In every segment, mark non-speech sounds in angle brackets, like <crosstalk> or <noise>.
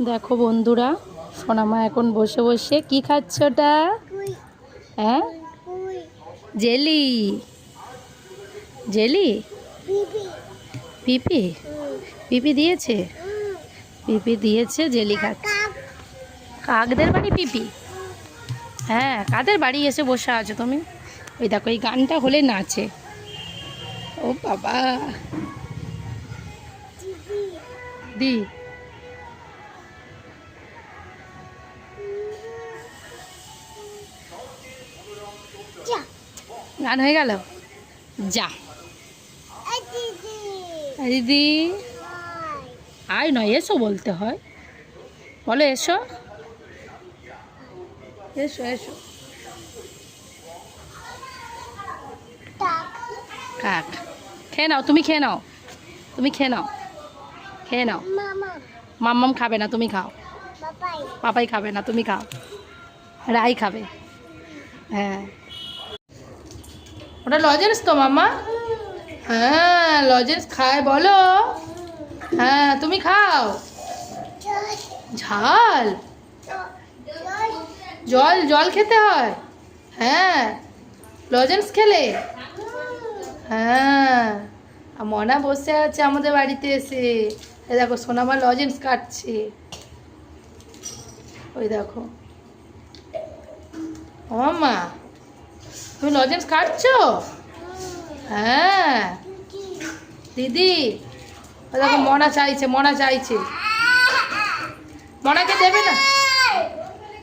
দেখো বন্ধুরা সোনামা এখন বসে বসে কি খাচ্ছে ওটা? হ্যাঁ? জেলি। জেলি? পিপি। পিপি? দিয়েছে? পিপি দিয়েছে জেলি খাচ্ছে। কাকদের বাড়ি পিপি? হ্যাঁ কাদের বাড়ি এসে বসে আছো তুমি? ওই দেখো এই গানটা হলে নাচে। ও বাবা। দি। গান হয়ে গেল? যা। দিদি। আয় নয় এসো বলতে হয়। বলো এসো। এসো এসো। কাক? খেয়ে নাও তুমি খেয়ে নাও। তুমি খেয়ে নাও। খেয়ে নাও। মাম্মাম খাবে না তুমি খাও। পাপাই খাবে না তুমি খাও। রাই খাবে। হ্যাঁ। ওটা লজেন্স তো, মাম্মা? হ্যাঁ লজেন্স খায়, বলো। হ্যাঁ তুমি খাও। ঝাল? জল জল খেতে হয়। হ্যাঁ লজেন্স খেলে। হ্যাঁ মনা বসে আছে আমাদের বাড়িতে এসে। দেখো, সোনামা লজেন্স কাটছে। ওই দেখো। ও মা। তুমি লজেন্স কাটছো হ্যাঁ। দিদি দেখো, মনা চাইছে মনা চাইছে। মনাকে দেবে না?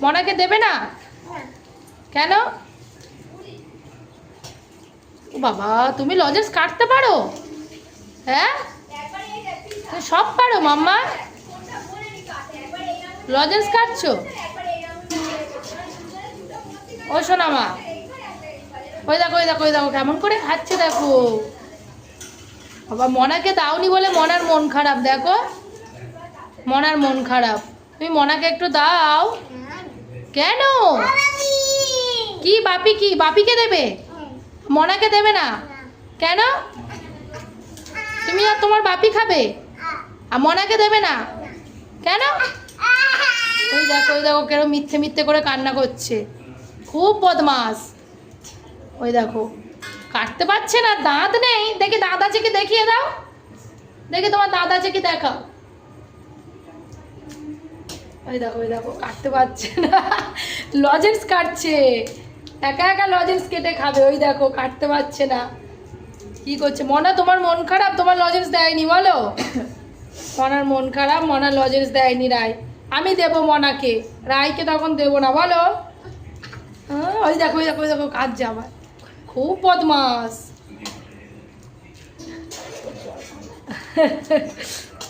মনাকে দেবে না? কেন? ও বাবা, তুমি লজেন্স কাটতে পারো? হ্যাঁ? তুমি সব পারো, মাম্মা। লজেন্স কাটছো? ও শোনা মা ওই দেখো ওই দেখো ওই দেখো, কেমন করে খাচ্ছে দেখো। বাবা, মনাকে দাওনি বলে মনার মন খারাপ, দেখো। মনার মন খারাপ। তুমি মনাকে একটু দাও। কেন? কি, বাপি কি? বাপিকে দেবে? মনাকে দেবে না? কেন? তুমি আর তোমার বাপি খাবে? আর মনাকে দেবে না? কেন? ওই দেখো ওই দেখো কেন মিথ্যে মিথ্যে করে কান্না করছে। খুব বদমাস। ওই দেখো। কাটতে পারছে না দাঁত নেই। দেখি দাঁত আছে কি দেখিয়ে দাও। দেখি তোমার দাঁত আছে কি দেখাও। ওই দেখো ওই দেখো কাটতে পারছে না। লজেন্স কাটছে। একা একা লজেন্স কেটে খাবে ওই দেখো কাটতে পারছে না। কি করছে? মনা তোমার মন খারাপ? তোমার লজেন্স দেয়নি বলো। মনার মন খারাপ মনার লজেন্স দেয়নি রায়। আমি দেবো মনাকে। রায়কে তখন দেবো না বলো। হ্যাঁ, ওই দেখো ওই দেখো ওই দেখো কাজ আবার। খুব বদমাস। <laughs> <laughs>